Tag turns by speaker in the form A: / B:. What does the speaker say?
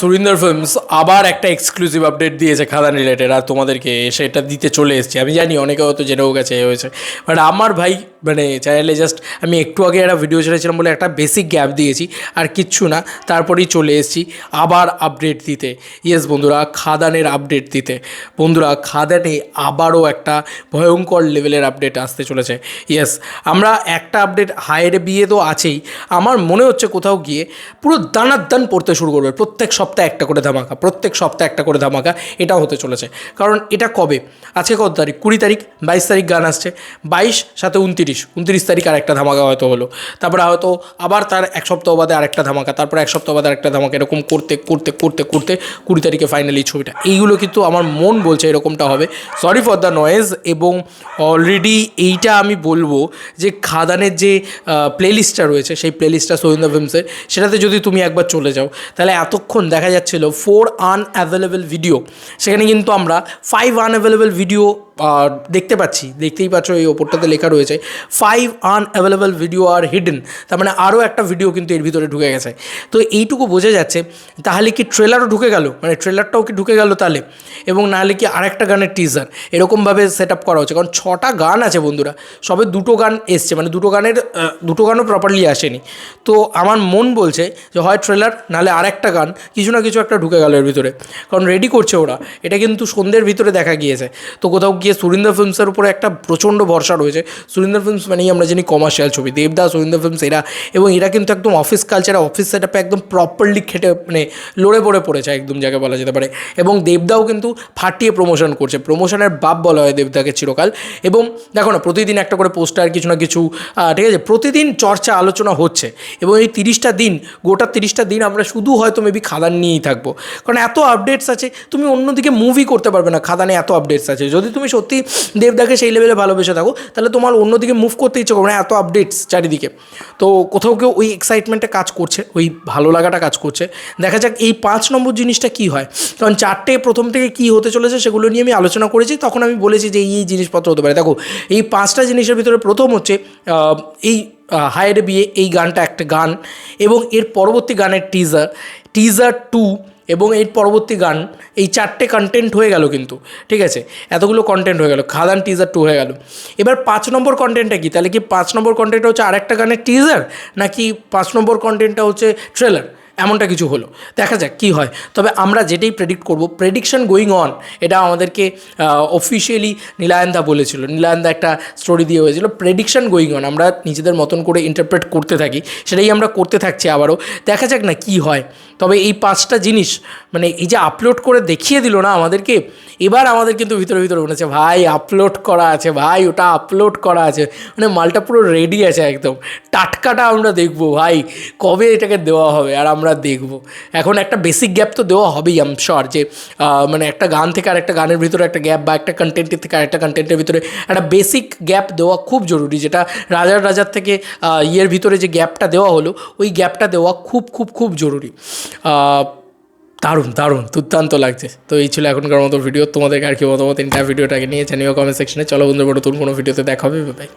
A: Surinder films আবার একটা exclusive update দিয়েছে খাদান রিলেটেড আর তোমাদেরকে সেটা দিতে চলে এসেছি। আমি জানি অনেকে হয়তো জেনেও গেছে হয়েছে। বাট আমার ভাই মানে চ্যানেলে জাস্ট আমি একটু আগে একটা ভিডিও ছেড়েছিলাম বলে একটা বেসিক গ্যাপ দিয়েছি, আর কিচ্ছু না। তারপরেই চলে এসেছি আবার আপডেট দিতে। ইয়েস বন্ধুরা, খাদানের আপডেট দিতে। বন্ধুরা, খাদানে আবারও একটা ভয়ঙ্কর লেভেলের আপডেট আসতে চলেছে। ইয়েস আমরা একটা আপডেট হায়ের বিয়ে তো আছেই। আমার মনে হচ্ছে কোথাও গিয়ে পুরো দানার দান পড়তে শুরু করবে। প্রত্যেক সপ্তাহে একটা করে ধামাকা, প্রত্যেক সপ্তাহে একটা করে ধামাকা, এটাও হতে চলেছে। কারণ এটা কবে? আজকে কত তারিখ? কুড়ি তারিখ, বাইশ তারিখ গান আসছে। বাইশ, সাথে উনতিরিশ। উনতিরিশ তারিখ আর একটা ধামাকা হয়তো হলো। তারপরে হয়তো আবার তার এক সপ্তাহ বাদে আরেকটা ধামাকা, তারপরে এক সপ্তাহ বাদে আরেকটা ধামাকা, এরকম করতে করতে করতে করতে কুড়ি তারিখে ফাইনালি ছবিটা। এইগুলো কিন্তু আমার মন বলছে এরকমটা হবে। সরি ফর দ্য নয়েজ এবং অলরেডি এইটা আমি বলব যে খাদানের যে প্লেলিস্টটা রয়েছে, সেই প্লেলিস্টটা সোহিন্দা ফিল্মসের সেটাতে যদি তুমি একবার চলে যাও, তাহলে এতক্ষণ দেখা যাচ্ছিল ফোর আনঅ্যাভেলেবেল ভিডিও সেখানে কিন্তু আমরা ফাইভ আনঅ্যাভেলেবেল ভিডিও দেখতে পাচ্ছি, দেখতেই পাচ্ছ এই ওপরটাতে লেখা রয়েছে ফাইভ আনঅ্যাভেলেবল ভিডিও আর হিডেন তার মানে আরও একটা ভিডিও কিন্তু এর ভিতরে ঢুকে গেছে। তো এইটুকু বোঝা যাচ্ছে, তাহলে কি ট্রেলারও ঢুকে গেল? মানে ট্রেলারটাও কি ঢুকে গেল তাহলে? এবং নাহলে কি আরেকটা গানের টিজার এরকমভাবে সেট আপ করা হচ্ছে, কারণ ছটা গান আছে বন্ধুরা, সবে দুটো গান এসছে মানে দুটো গানের দুটো গানও প্রপারলি আসেনি। তো আমার মন বলছে যে হয় ট্রেলার নাহলে আরেকটা গান, কিছু না কিছু একটা ঢুকে গেল এর ভিতরে। কারণ রেডি করছে ওরা, এটা কিন্তু সন্ধ্যের ভিতরে দেখা গিয়েছে। তো কোথাও গিয়ে সুরিন্দর ফিল্মসের উপরে একটা প্রচণ্ড ভরসা রয়েছে। সুরিন্দর ফিল্মস মানেই আমরা জানি কমার্শিয়াল ছবি। দেবদা সুরিন্দর ফিল্মস এরা, এবং এরা কিন্তু একদম অফিস কালচার অফিস সেট একদম প্রপারলি খেটে মানে লড়ে পড়ে পড়েছে একদম যাকে বলা যেতে পারে। এবং দেবদাও কিন্তু ফাটিয়ে প্রমোশন করছে। প্রমোশনের বাপ বলা হয় দেবদাকে চিরকাল। এবং দেখো না, প্রতিদিন একটা করে পোস্টার কিছু না কিছু ঠিক আছে, প্রতিদিন চর্চা, আলোচনা হচ্ছে। এবং এই তিরিশটা দিন, গোটা তিরিশটা দিন আমরা শুধু হয়তো মেবি খাদান নিয়েই থাকব। কারণ এত আপডেটস আছে, তুমি অন্যদিকে মুভি করতে পারবে না, খাদানে এত আপডেটস আছে। যদি তুমি সত্যি দেবদাকে সেই লেভেলে ভালোবেসে থাকো। তাহলে তোমার অন্যদিকে মুভ করতে ইচ্ছে করবে না, এত আপডেটস চারিদিকে। তো কোথাও কেউ ওই এক্সাইটমেন্টে কাজ করছে, ওই ভালো লাগাটা কাজ করছে। দেখা যাক এই পাঁচ নম্বর জিনিসটা কি হয়। কারণ চারটে প্রথম থেকে কি হতে চলেছে সেগুলো নিয়ে আমি আলোচনা করেছি, তখন আমি বলেছি যে এই জিনিসপত্র হতে পারে। দেখো, এই পাঁচটা জিনিসের ভিতরে প্রথম হচ্ছে এই হায়ারে বিয়ে, এই গানটা একটা গান। এবং এর পরবর্তী গানের টিজার টিজার টু এবং এর পরবর্তী গান, এই চারটে কন্টেন্ট হয়ে গেল কিন্তু, ঠিক আছে? এতগুলো কন্টেন্ট হয়ে গেল, খাদান টিজার টু হয়ে গেল। এবার পাঁচ নম্বর কন্টেন্টটা কি? তাহলে কি পাঁচ নম্বর কন্টেন্টটা হচ্ছে আরেকটা গানের টিজার নাকি পাঁচ নম্বর কন্টেন্টটা হচ্ছে ট্রেলার এমনটা কিছু হলো। দেখা যাক কী হয়। তবে আমরা যেটাই প্রেডিক্ট করব প্রেডিকশন গোয়িং অন এটা আমাদেরকে অফিসিয়ালি নীলায়ন্দা বলেছিল। নীলায়ন্দা একটা স্টোরি দিয়ে হয়েছিল প্রেডিকশন গোয়িং অন আমরা নিজেদের মতন করে ইন্টারপ্রেট করতে থাকি, সেটাই আমরা করতে থাকছি আবারও। দেখা যাক না কি হয়। তবে এই পাঁচটা জিনিস মানে এই যে আপলোড করে দেখিয়ে দিল না আমাদেরকে, এবার আমাদের কিন্তু ভিতরে ভিতরে মনে হচ্ছে, ভাই আপলোড করা আছে, ভাই, ওটা আপলোড করা আছে। মানে মালটা পুরো রেডি আছে একদম। টাটকাটা আমরা দেখব, ভাই, কবে এটাকে দেওয়া হবে? আর আমরা দেখব। এখন একটা বেসিক গ্যাপ তো দেওয়া হবেই আম শিওর যে মানে একটা গান থেকে আরেকটা গানের ভিতরে একটা গ্যাপ বা একটা কন্টেন্টের থেকে আরেকটা কন্টেন্টের ভিতরে একটা বেসিক গ্যাপ দেওয়া খুব জরুরি, যেটা রাজার রাজার থেকে ইয়ের ভিতরে যে গ্যাপটা দেওয়া হলো, ওই গ্যাপটা দেওয়া খুব খুব খুব জরুরি। দারুণ দারুণ, দুর্দান্ত লাগছে। তো এই ছিল এখনকার মতো ভিডিও তোমাদেরকে আর কি মতো মতামত ইন্টার ভিডিওটাকে নিয়ে জানিও কমেন্ট সেকশনে চলো বন্ধু নতুন কোনো ভিডিওতে দেখা হবে। বাই